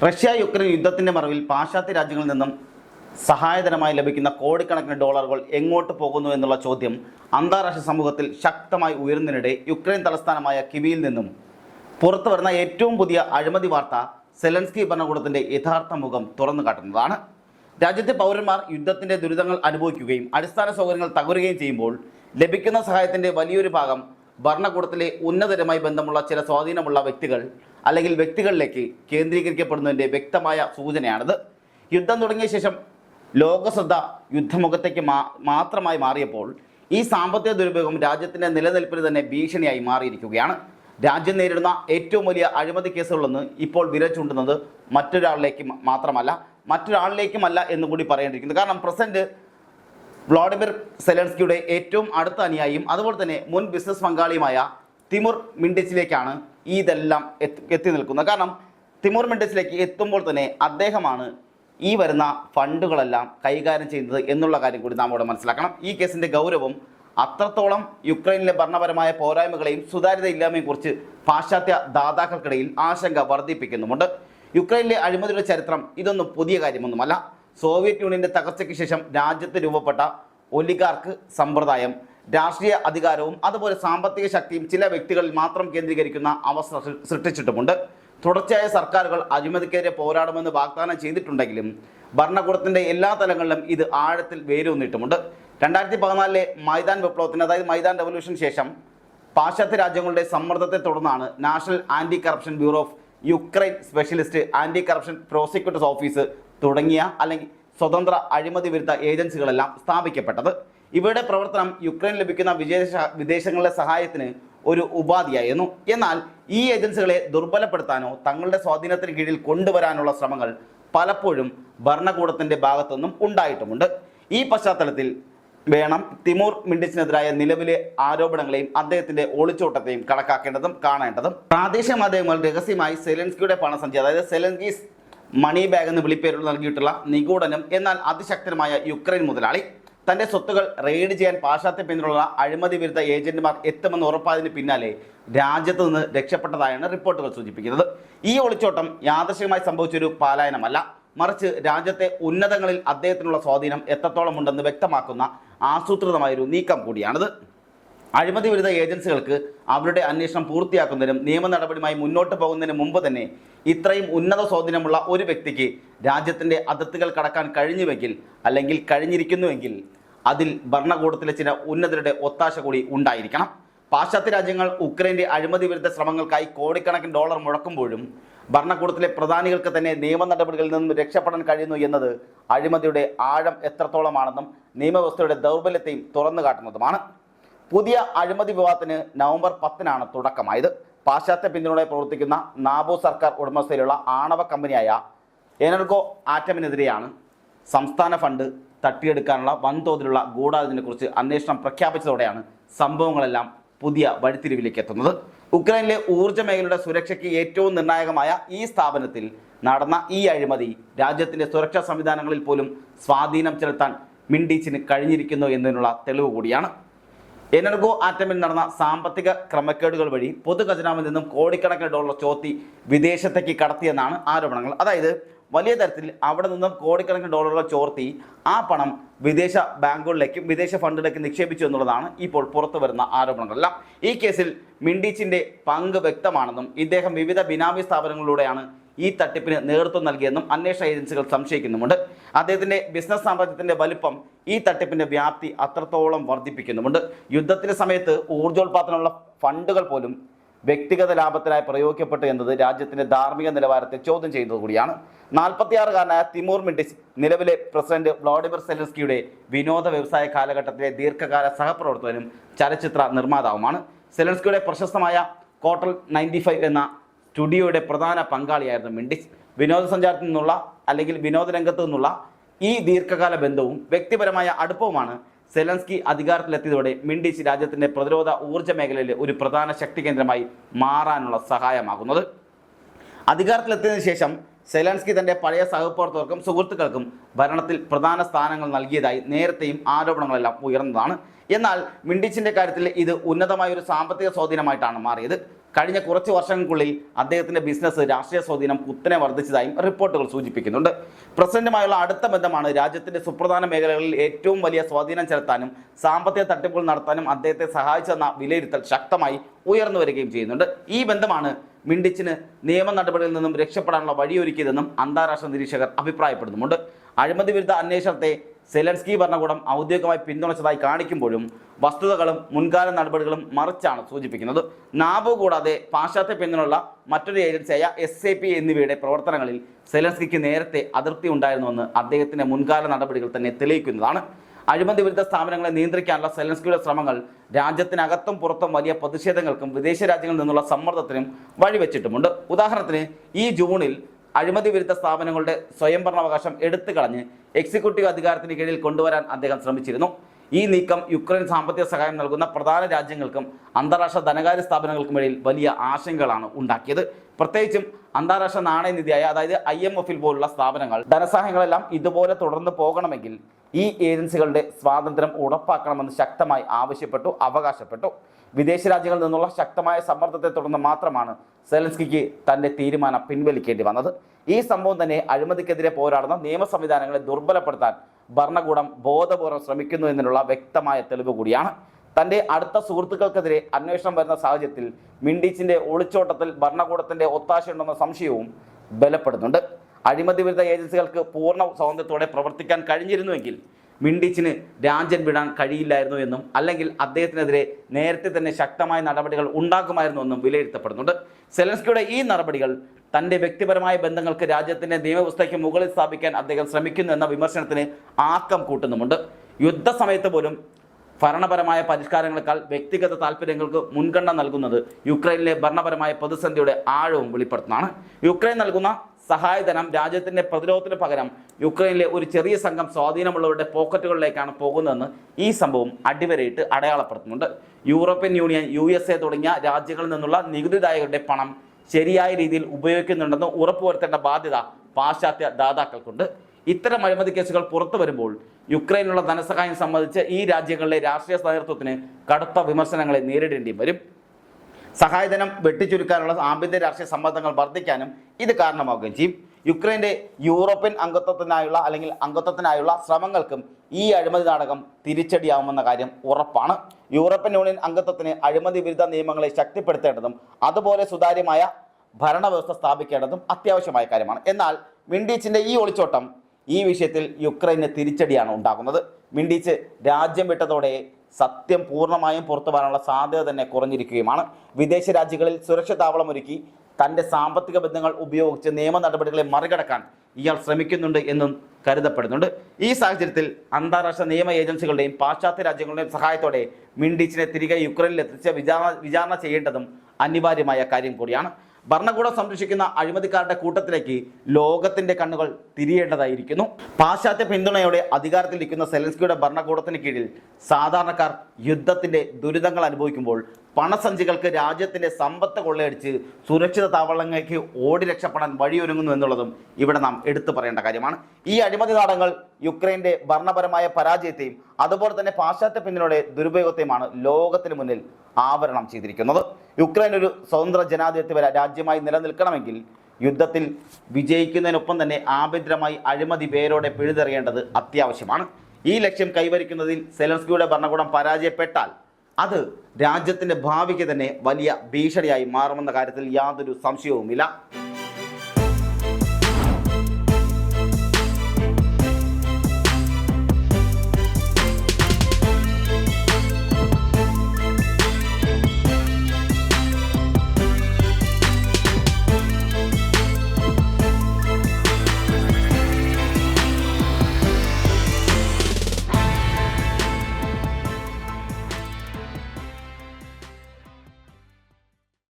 Russia Ukraine യുദ്ധത്തിന്റെ മറവിൽ പാശ്ചാത്യ രാജ്യങ്ങളിൽ നിന്നും സഹായധനമായി ലഭിക്കുന്ന കോടിക്കണക്കിന് ഡോളറുകൾ എങ്ങോട്ട് പോകുന്നു എന്നുള്ള ചോദ്യം അന്താരാഷ്ട്ര സമൂഹത്തിൽ ശക്തമായി ഉയർന്നതിനിടെ യുക്രൈൻ തലസ്ഥാനമായ കിവിയിൽ നിന്നും പുറത്തു വരുന്ന ഏറ്റവും പുതിയ അഴിമതി വാർത്ത സെലൻസ്കി ഭരണകൂടത്തിന്റെ യഥാർത്ഥ മുഖം തുറന്നു കാട്ടുന്നതാണ്. രാജ്യത്തെ പൗരന്മാർ യുദ്ധത്തിന്റെ ദുരിതങ്ങൾ അനുഭവിക്കുകയും അടിസ്ഥാന സൗകര്യങ്ങൾ തകരുകയും ചെയ്യുമ്പോൾ ലഭിക്കുന്ന സഹായത്തിന്റെ വലിയൊരു ഭാഗം ഭരണകൂടത്തിലെ ഉന്നതരുമായി ബന്ധമുള്ള ചില സ്വാധീനമുള്ള വ്യക്തികൾ അല്ലെങ്കിൽ വ്യക്തികളിലേക്ക് കേന്ദ്രീകരിക്കപ്പെടുന്നതിന്റെ വ്യക്തമായ സൂചനയാണിത്. യുദ്ധം തുടങ്ങിയ ശേഷം ലോകശ്രദ്ധ യുദ്ധമുഖത്തേക്ക് മാത്രമായി മാറിയപ്പോൾ ഈ സാമ്പത്തിക ദുരുപയോഗം രാജ്യത്തിന്റെ നിലനിൽപ്പിന് തന്നെ ഭീഷണിയായി മാറിയിരിക്കുകയാണ്. രാജ്യം നേരിടുന്ന ഏറ്റവും വലിയ അഴിമതി കേസുകളൊന്ന് ഇപ്പോൾ വിരൽ ചൂണ്ടുന്നത് മറ്റൊരാളിലേക്ക് മാത്രമല്ല മറ്റൊരാളിലേക്കുമല്ല എന്ന് കൂടി പറയേണ്ടിയിരിക്കുന്നു. കാരണം പ്രസിഡന്റ് വ്ളാഡിമിർ സെലൻസ്കിയുടെ ഏറ്റവും അടുത്ത അനുയായിയും അതുപോലെ തന്നെ മുൻ ബിസിനസ് പങ്കാളിയുമായ തിമുർ മിൻഡിച്ചിലേക്കാണ് ഇതെല്ലാം എത്തി നിൽക്കുന്നത് കാരണം തിമൂർ മിൻഡിച്ചിലേക്ക് എത്തുമ്പോൾ തന്നെ അദ്ദേഹമാണ് ഈ വരുന്ന ഫണ്ടുകളെല്ലാം കൈകാര്യം ചെയ്യുന്നത് എന്നുള്ള കാര്യം കൂടി നാം ഇവിടെ മനസ്സിലാക്കണം. ഈ കേസിന്റെ ഗൗരവം അത്രത്തോളം യുക്രൈനിലെ ഭരണപരമായ പോരായ്മകളെയും സുതാര്യതയില്ലായ്മയും കുറിച്ച് പാശ്ചാത്യ ദാതാക്കൾക്കിടയിൽ ആശങ്ക വർദ്ധിപ്പിക്കുന്നുമുണ്ട്. യുക്രൈനിലെ അഴിമതിയുടെ ചരിത്രം ഇതൊന്നും പുതിയ കാര്യമൊന്നുമല്ല. സോവിയറ്റ് യൂണിയന്റെ തകർച്ചയ്ക്ക് ശേഷം രാജ്യത്ത് രൂപപ്പെട്ട ഒലിഗാർക്ക് സമ്പ്രദായം രാഷ്ട്രീയ അധികാരവും അതുപോലെ സാമ്പത്തിക ശക്തിയും ചില വ്യക്തികളിൽ മാത്രം കേന്ദ്രീകരിക്കുന്ന അവസ്ഥ സൃഷ്ടിച്ചിട്ടുമുണ്ട്. തുടർച്ചയായ സർക്കാരുകൾ അഴിമതിക്കെതിരെ പോരാടുമെന്ന് വാഗ്ദാനം ചെയ്തിട്ടുണ്ടെങ്കിലും ഭരണകൂടത്തിന്റെ എല്ലാ തലങ്ങളിലും ഇത് ആഴത്തിൽ വേരൂന്നിട്ടുമുണ്ട് രണ്ടായിരത്തി പതിനാലിലെ മൈതാൻ വിപ്ലവത്തിന് അതായത് മൈതാൻ റവല്യൂഷന് ശേഷം പാശ്ചാത്യ രാജ്യങ്ങളുടെ സമ്മർദ്ദത്തെ തുടർന്നാണ് national anti corruption bureau of Ukraine specialist anti corruption prosecutors office തുടങ്ങിയ അല്ലെങ്കിൽ സ്വതന്ത്ര അഴിമതി വിരുദ്ധ ഏജൻസികളെല്ലാം സ്ഥാപിക്കപ്പെട്ടത്. ഇവയുടെ പ്രവർത്തനം യുക്രൈൻ ലഭിക്കുന്ന വിദേശ വിദേശങ്ങളിലെ സഹായത്തിന് ഒരു ഉപാധിയായിരുന്നു. എന്നാൽ ഈ ഏജൻസികളെ ദുർബലപ്പെടുത്താനോ തങ്ങളുടെ സ്വാധീനത്തിന് കീഴിൽ കൊണ്ടുവരാനുള്ള ശ്രമങ്ങൾ പലപ്പോഴും ഭരണകൂടത്തിന്റെ ഭാഗത്തുനിന്നും ഉണ്ടായിട്ടുമുണ്ട്. ഈ പശ്ചാത്തലത്തിൽ വേണം തിമൂർ മിണ്ടിച്ചിനെതിരായ നിലവിലെ ആരോപണങ്ങളെയും അദ്ദേഹത്തിന്റെ ഒളിച്ചോട്ടത്തെയും കണക്കാക്കേണ്ടതും കാണേണ്ടതും. പ്രാദേശിക മാധ്യമങ്ങൾ രഹസ്യമായി സെലൻസ്കിയുടെ പണസഞ്ചി അതായത് സെലൻസ്കീസ് മണി ബാഗ് എന്ന് വിളിപ്പേരുകൾ നൽകിയിട്ടുള്ള നിഗൂഢനും എന്നാൽ അതിശക്തനുമായ യുക്രൈൻ മുതലാളി. തന്റെ സ്വത്തുകൾ റെയ്ഡ് ചെയ്യാൻ പാശ്ചാത്യ പിന്തുണയുള്ള അഴിമതി വിരുദ്ധ ഏജന്റുമാർ എത്തുമെന്ന് ഉറപ്പായതിന് പിന്നാലെ രാജ്യത്ത് നിന്ന് രക്ഷപ്പെട്ടതായാണ് റിപ്പോർട്ടുകൾ സൂചിപ്പിക്കുന്നത്. ഈ ഒളിച്ചോട്ടം യാദൃശികമായി സംഭവിച്ചൊരു പാലായനമല്ല. മറിച്ച് രാജ്യത്തെ ഉന്നതങ്ങളിൽ അദ്ദേഹത്തിനുള്ള സ്വാധീനം എത്രത്തോളം ഉണ്ടെന്ന് വ്യക്തമാക്കുന്ന ആസൂത്രിതമായൊരു നീക്കം കൂടിയാണിത്. അഴിമതി വിരുദ്ധ ഏജൻസികൾക്ക് അവരുടെ അന്വേഷണം പൂർത്തിയാക്കുന്നതിനും നിയമ നടപടിയുമായി മുന്നോട്ട് പോകുന്നതിന് മുമ്പ് തന്നെ ഇത്രയും ഉന്നത സ്വാധീനമുള്ള ഒരു വ്യക്തിക്ക് രാജ്യത്തിന്റെ അതിർത്തികൾ കടക്കാൻ കഴിഞ്ഞുവെങ്കിൽ അല്ലെങ്കിൽ കഴിഞ്ഞിരിക്കുന്നുവെങ്കിൽ അതിൽ ഭരണകൂടത്തിലെ ചില ഉന്നതരുടെ ഒത്താശ കൂടി ഉണ്ടായിരിക്കണം. പാശ്ചാത്യ രാജ്യങ്ങൾ ഉക്രൈന്റെ അഴിമതി വിരുദ്ധ ശ്രമങ്ങൾക്കായി കോടിക്കണക്കിന് ഡോളർ മുഴക്കുമ്പോഴും ഭരണകൂടത്തിലെ പ്രധാനികൾക്ക് തന്നെ നിയമ നടപടികളിൽ നിന്നും രക്ഷപ്പെടാൻ കഴിയുന്നു എന്നത് അഴിമതിയുടെ ആഴം എത്രത്തോളമാണെന്നും നിയമവ്യവസ്ഥയുടെ ദൗർബല്യത്തെയും തുറന്നു കാട്ടുന്നതുമാണ്. പുതിയ അഴിമതി വിവാദത്തിന് നവംബർ പത്തിനാണ് തുടക്കമായത്. പാശ്ചാത്യ പിന്തുണയോടെ പ്രവർത്തിക്കുന്ന നാബോ സർക്കാർ ഉടമസ്ഥയിലുള്ള ആണവ കമ്പനിയായ എനർഗോ ആറ്റമിനെതിരെയാണ് സംസ്ഥാന ഫണ്ട് തട്ടിയെടുക്കാനുള്ള വൻതോതിലുള്ള ഗൂഢാലോചനയെക്കുറിച്ച് അന്വേഷണം പ്രഖ്യാപിച്ചതോടെയാണ് സംഭവങ്ങളെല്ലാം പുതിയ വഴിത്തിരിവിലേക്ക് എത്തുന്നത്. ഉക്രൈനിലെ ഊർജ മേഖലയുടെ സുരക്ഷയ്ക്ക് ഏറ്റവും നിർണായകമായ ഈ സ്ഥാപനത്തിൽ നടന്ന ഈ അഴിമതി രാജ്യത്തിന്റെ സുരക്ഷാ സംവിധാനങ്ങളിൽ പോലും സ്വാധീനം ചെലുത്താൻ മിൻഡീച്ചിന് കഴിഞ്ഞിരിക്കുന്നു എന്നതിനുള്ള തെളിവ് കൂടിയാണ്. എനർഗോ ആറ്റമിൽ നടന്ന സാമ്പത്തിക ക്രമക്കേടുകൾ വഴി പൊതുഖജനാവിൽ നിന്നും കോടിക്കണക്കിന് ഡോളർ ചോത്തി വിദേശത്തേക്ക് കടത്തിയെന്നാണ് ആരോപണങ്ങൾ. അതായത് വലിയ തരത്തിൽ അവിടെ നിന്നും കോടിക്കണക്കിന് ഡോളറുകൾ ചോർത്തി ആ പണം വിദേശ ബാങ്കുകളിലേക്കും വിദേശ ഫണ്ടിലേക്കും നിക്ഷേപിച്ചു എന്നുള്ളതാണ് ഇപ്പോൾ പുറത്തു വരുന്ന ആരോപണങ്ങളെല്ലാം. ഈ കേസിൽ മിണ്ടീച്ചിന്റെ പങ്ക് വ്യക്തമാണെന്നും ഇദ്ദേഹം വിവിധ ബിനാമി സ്ഥാപനങ്ങളിലൂടെയാണ് ഈ തട്ടിപ്പിന് നേതൃത്വം നൽകിയെന്നും അന്വേഷണ ഏജൻസികൾ സംശയിക്കുന്നുമുണ്ട്. അദ്ദേഹത്തിന്റെ ബിസിനസ് സാമ്രാജ്യത്തിന്റെ വലുപ്പം ഈ തട്ടിപ്പിന്റെ വ്യാപ്തി അത്രത്തോളം വർദ്ധിപ്പിക്കുന്നുമുണ്ട്. യുദ്ധത്തിന്റെ സമയത്ത് ഊർജോൽപാദനമുള്ള ഫണ്ടുകൾ പോലും വ്യക്തിഗത ലാഭത്തിനായി പ്രയോഗിക്കപ്പെട്ടു എന്നത് രാജ്യത്തിന്റെ ധാർമ്മിക നിലവാരത്തെ ചോദ്യം ചെയ്യുന്നത് കൂടിയാണ്. നാൽപ്പത്തിയാറുകാരനായ തിമൂർ മിണ്ടിസ് നിലവിലെ പ്രസിഡന്റ് വ്ളാഡിമിർ സെലൻസ്കിയുടെ വിനോദ വ്യവസായ കാലഘട്ടത്തിലെ ദീർഘകാല സഹപ്രവർത്തകനും ചലച്ചിത്ര നിർമ്മാതാവുമാണ്. സെലൻസ്കിയുടെ പ്രശസ്തമായ കോട്ടൽ നയന്റി ഫൈവ് എന്ന സ്റ്റുഡിയോയുടെ പ്രധാന പങ്കാളിയായിരുന്നു മിൻഡിസ് വിനോദസഞ്ചാരത്തിൽ നിന്നുള്ള അല്ലെങ്കിൽ വിനോദരംഗത്തു നിന്നുള്ള ഈ ദീർഘകാല ബന്ധവും വ്യക്തിപരമായ അടുപ്പവുമാണ് സെലൻസ്കി അധികാരത്തിലെത്തിയതോടെ മിൻഡിച്ച് രാജ്യത്തിന്റെ പ്രതിരോധ ഊർജ മേഖലയിലെ ഒരു പ്രധാന ശക്തി കേന്ദ്രമായി മാറാനുള്ള സഹായമാകുന്നത്. അധികാരത്തിലെത്തിയതിനു ശേഷം സെലൻസ്കി തന്റെ പഴയ സഹപ്രവർത്തകർക്കും സുഹൃത്തുക്കൾക്കും ഭരണത്തിൽ പ്രധാന സ്ഥാനങ്ങൾ നൽകിയതായി നേരത്തെയും ആരോപണങ്ങളെല്ലാം ഉയർന്നതാണ്. എന്നാൽ മിണ്ടിച്ചിന്റെ കാര്യത്തിൽ ഇത് ഉന്നതമായ ഒരു സാമ്പത്തിക സ്വാധീനമായിട്ടാണ് മാറിയത്. കഴിഞ്ഞ കുറച്ച് വർഷങ്ങൾക്കുള്ളിൽ അദ്ദേഹത്തിന്റെ ബിസിനസ് രാഷ്ട്രീയ സ്വാധീനം കുത്തനെ വർദ്ധിച്ചതായും റിപ്പോർട്ടുകൾ സൂചിപ്പിക്കുന്നുണ്ട്. പ്രസിഡന്റുമായുള്ള അടുത്ത ബന്ധമാണ് രാജ്യത്തിന്റെ സുപ്രധാന മേഖലകളിൽ ഏറ്റവും വലിയ സ്വാധീനം ചെലുത്താനും സാമ്പത്തിക തട്ടിപ്പുകൾ നടത്താനും അദ്ദേഹത്തെ സഹായിച്ചെന്ന വിലയിരുത്തൽ ശക്തമായി ഉയർന്നു വരികയും ചെയ്യുന്നുണ്ട്. ഈ ബന്ധമാണ് മിണ്ടിച്ചിന് നിയമ നടപടികളിൽ നിന്നും രക്ഷപ്പെടാനുള്ള വഴിയൊരുക്കിയതെന്നും അന്താരാഷ്ട്ര നിരീക്ഷകർ അഭിപ്രായപ്പെടുന്നുമുണ്ട്. അഴിമതി വിരുദ്ധ അന്വേഷണത്തെ സെലൻസ്കി ഭരണകൂടം ഔദ്യോഗികമായി പിന്തുണച്ചതായി കാണിക്കുമ്പോഴും വസ്തുതകളും മുൻകാല നടപടികളും മറിച്ചാണ് സൂചിപ്പിക്കുന്നത്. നാബു കൂടാതെ പാശ്ചാത്യ പിന്തുണയുള്ള മറ്റൊരു ഏജൻസിയായ എസ് എന്നിവയുടെ പ്രവർത്തനങ്ങളിൽ സെലൻസ്കിക്ക് നേരത്തെ അതിർത്തി ഉണ്ടായിരുന്നുവെന്ന് അദ്ദേഹത്തിന്റെ മുൻകാല നടപടികൾ തന്നെ തെളിയിക്കുന്നതാണ്. അഴിമതി വിരുദ്ധ സ്ഥാപനങ്ങളെ നിയന്ത്രിക്കാനുള്ള സെലൻസ്കിയുടെ ശ്രമങ്ങൾ രാജ്യത്തിനകത്തും പുറത്തും വലിയ പ്രതിഷേധങ്ങൾക്കും വിദേശ രാജ്യങ്ങളിൽ നിന്നുള്ള സമ്മർദ്ദത്തിനും വഴിവെച്ചിട്ടുമുണ്ട്. ഉദാഹരണത്തിന് ഈ ജൂണിൽ അഴിമതി വിരുദ്ധ സ്ഥാപനങ്ങളുടെ സ്വയംഭരണാവകാശം എടുത്തു കളഞ്ഞ് എക്സിക്യൂട്ടീവ് അധികാരത്തിന് കീഴിൽ കൊണ്ടുവരാൻ അദ്ദേഹം ശ്രമിച്ചിരുന്നു. ഈ നീക്കം യുക്രൈൻ സാമ്പത്തിക സഹായം നൽകുന്ന പ്രധാന രാജ്യങ്ങൾക്കും അന്താരാഷ്ട്ര ധനകാര്യ സ്ഥാപനങ്ങൾക്കും ഇടയിൽ വലിയ ആശങ്കകളാണ് ഉണ്ടാക്കിയത്. പ്രത്യേകിച്ചും അന്താരാഷ്ട്ര നാണയനിധിയായ അതായത് ഐ എം എഫിൽ പോലുള്ള സ്ഥാപനങ്ങൾ ധനസഹായങ്ങളെല്ലാം ഇതുപോലെ തുടർന്ന് പോകണമെങ്കിൽ ഈ ഏജൻസികളുടെ സ്വാതന്ത്ര്യം ഉറപ്പാക്കണമെന്ന് ശക്തമായി ആവശ്യപ്പെട്ടു അവകാശപ്പെട്ടു. വിദേശ രാജ്യങ്ങളിൽ നിന്നുള്ള ശക്തമായ സമ്മർദ്ദത്തെ തുടർന്ന് മാത്രമാണ് സെലൻസ്കിക്ക് തന്റെ തീരുമാനം പിൻവലിക്കേണ്ടി വന്നത്. ഈ സംഭവം തന്നെ അഴിമതിക്കെതിരെ പോരാടുന്ന നിയമ സംവിധാനങ്ങളെ ദുർബലപ്പെടുത്താൻ ഭരണകൂടം ബോധപൂർവം ശ്രമിക്കുന്നു എന്നതിനുള്ള വ്യക്തമായ തെളിവ് കൂടിയാണ്. തന്റെ അടുത്ത സുഹൃത്തുക്കൾക്കെതിരെ അന്വേഷണം വരുന്ന സാഹചര്യത്തിൽ മിണ്ടിച്ചിന്റെ ഒളിച്ചോട്ടത്തിൽ ഭരണകൂടത്തിന്റെ ഒത്താശയുണ്ടെന്ന സംശയവും ബലപ്പെടുന്നുണ്ട്. അഴിമതി വിരുദ്ധ ഏജൻസികൾക്ക് പൂർണ സ്വാതന്ത്ര്യത്തോടെ പ്രവർത്തിക്കാൻ കഴിഞ്ഞിരുന്നുവെങ്കിൽ മിണ്ടിച്ചിന് രാജ്യം വിടാൻ കഴിയില്ലായിരുന്നു എന്നും അല്ലെങ്കിൽ അദ്ദേഹത്തിനെതിരെ നേരത്തെ തന്നെ ശക്തമായ നടപടികൾ ഉണ്ടാകുമായിരുന്നു എന്നും വിലയിരുത്തപ്പെടുന്നുണ്ട്. സെലൻസ്കിയുടെ ഈ നടപടികൾ തന്റെ വ്യക്തിപരമായ ബന്ധങ്ങൾക്ക് രാജ്യത്തിന്റെ നിയമവ്യവസ്ഥയ്ക്ക് മുകളിൽ സ്ഥാപിക്കാൻ അദ്ദേഹം ശ്രമിക്കുന്നു എന്ന വിമർശനത്തിന് ആക്കം കൂട്ടുന്നുമുണ്ട്. യുദ്ധസമയത്ത് പോലും ഭരണപരമായ പരിഷ്കാരങ്ങളെക്കാൾ വ്യക്തിഗത താല്പര്യങ്ങൾക്ക് മുൻഗണന നൽകുന്നത് യുക്രൈനിലെ ഭരണപരമായ പ്രതിസന്ധിയുടെ ആഴവും വെളിപ്പെടുത്തുന്നതാണ് യുക്രൈൻ നൽകുന്ന സഹായധനം രാജ്യത്തിന്റെ പ്രതിരോധത്തിന് പകരം യുക്രൈനിലെ ഒരു ചെറിയ സംഘം സ്വാധീനമുള്ളവരുടെ പോക്കറ്റുകളിലേക്കാണ് പോകുന്നതെന്ന് ഈ സംഭവം അടിവരയിട്ട് അടയാളപ്പെടുത്തുന്നുണ്ട്. യൂറോപ്യൻ യൂണിയൻ യു തുടങ്ങിയ രാജ്യങ്ങളിൽ നിന്നുള്ള നികുതിദായകരുടെ പണം ശരിയായ രീതിയിൽ ഉപയോഗിക്കുന്നുണ്ടെന്ന് ഉറപ്പുവരുത്തേണ്ട ബാധ്യത പാശ്ചാത്യ ദാതാക്കൾക്കുണ്ട്. ഇത്തരം അഴിമതി കേസുകൾ പുറത്തു വരുമ്പോൾ യുക്രൈനുള്ള ധനസഹായം സംബന്ധിച്ച് ഈ രാജ്യങ്ങളിലെ രാഷ്ട്രീയ നേതൃത്വത്തിന് കടുത്ത വിമർശനങ്ങളെ നേരിടേണ്ടി വരും. സഹായധനം വെട്ടിച്ചുരുക്കാനുള്ള ആഭ്യന്തര രാഷ്ട്രീയ സമ്മർദ്ദങ്ങൾ വർദ്ധിക്കാനും ഇത് കാരണമാവുകയും ചെയ്യും. യുക്രൈന്റെ യൂറോപ്യൻ അംഗത്വത്തിനായുള്ള അല്ലെങ്കിൽ അംഗത്വത്തിനായുള്ള ശ്രമങ്ങൾക്കും ഈ അഴിമതി നാടകം തിരിച്ചടിയാവുമെന്ന കാര്യം ഉറപ്പാണ്. യൂറോപ്യൻ യൂണിയൻ അംഗത്വത്തിന് അഴിമതി വിരുദ്ധ നിയമങ്ങളെ ശക്തിപ്പെടുത്തേണ്ടതും അതുപോലെ സുതാര്യമായ ഭരണവ്യവസ്ഥ സ്ഥാപിക്കേണ്ടതും അത്യാവശ്യമായ കാര്യമാണ്. എന്നാൽ മിണ്ടീച്ചിന്റെ ഈ ഒളിച്ചോട്ടം ഈ വിഷയത്തിൽ യുക്രൈന് തിരിച്ചടിയാണ് ഉണ്ടാകുന്നത്. മിണ്ടീച്ച് രാജ്യം വിട്ടതോടെ സത്യം പൂർണമായും പുറത്തു വരാനുള്ള സാധ്യത തന്നെ കുറഞ്ഞിരിക്കുകയുമാണ്. വിദേശ രാജ്യങ്ങളിൽ സുരക്ഷ താവളമൊരുക്കി തന്റെ സാമ്പത്തിക ബന്ധങ്ങൾ ഉപയോഗിച്ച് നിയമ നടപടികളെ മറികടക്കാൻ ഇയാൾ ശ്രമിക്കുന്നുണ്ട് എന്നും കരുതപ്പെടുന്നുണ്ട്. ഈ സാഹചര്യത്തിൽ അന്താരാഷ്ട്ര നിയമ ഏജൻസികളുടെയും പാശ്ചാത്യ രാജ്യങ്ങളുടെയും സഹായത്തോടെ മിൻഡിച്ചിനെ തിരികെ യുക്രൈനിൽ എത്തിച്ച് വിചാരണ വിചാരണ ചെയ്യേണ്ടതും അനിവാര്യമായ കാര്യം കൂടിയാണ്. ഭരണകൂടം സംരക്ഷിക്കുന്ന അഴിമതിക്കാരുടെ കൂട്ടത്തിലേക്ക് ലോകത്തിന്റെ കണ്ണുകൾ തിരിയേണ്ടതായിരിക്കുന്നു. പാശ്ചാത്യ പിന്തുണയോടെ അധികാരത്തിലിരിക്കുന്ന സെലൻസ്കിയുടെ ഭരണകൂടത്തിന് കീഴിൽ സാധാരണക്കാർ യുദ്ധത്തിന്റെ ദുരിതങ്ങൾ അനുഭവിക്കുമ്പോൾ പണസഞ്ചികൾക്ക് രാജ്യത്തിന്റെ സമ്പത്ത് കൊള്ളയടിച്ച് സുരക്ഷിത താവളങ്ങൾക്ക് ഓടി രക്ഷപ്പെടാൻ വഴിയൊരുങ്ങുന്നു എന്നുള്ളതും ഇവിടെ നാം എടുത്തു പറയേണ്ട കാര്യമാണ്. ഈ അഴിമതി നാടങ്ങൾ യുക്രൈന്റെ ഭരണപരമായ പരാജയത്തെയും അതുപോലെ തന്നെ പാശ്ചാത്യ പിന്നിലൂടെ ദുരുപയോഗത്തെയുമാണ് ലോകത്തിന് മുന്നിൽ ആവരണം ചെയ്തിരിക്കുന്നത്. യുക്രൈൻ ഒരു സ്വതന്ത്ര ജനാധിപത്യ രാജ്യമായി നിലനിൽക്കണമെങ്കിൽ യുദ്ധത്തിൽ വിജയിക്കുന്നതിനൊപ്പം തന്നെ ആഭ്യന്തരമായി അഴിമതി പേരോടെ പിഴുതെറിയേണ്ടത് അത്യാവശ്യമാണ്. ഈ ലക്ഷ്യം കൈവരിക്കുന്നതിൽ സെലൻസ്കിയുടെ ഭരണകൂടം പരാജയപ്പെട്ടാൽ അത് രാജ്യത്തിന്റെ ഭാവിക്ക് തന്നെ വലിയ ഭീഷണിയായി മാറുമെന്ന കാര്യത്തിൽ യാതൊരു സംശയവുമില്ല.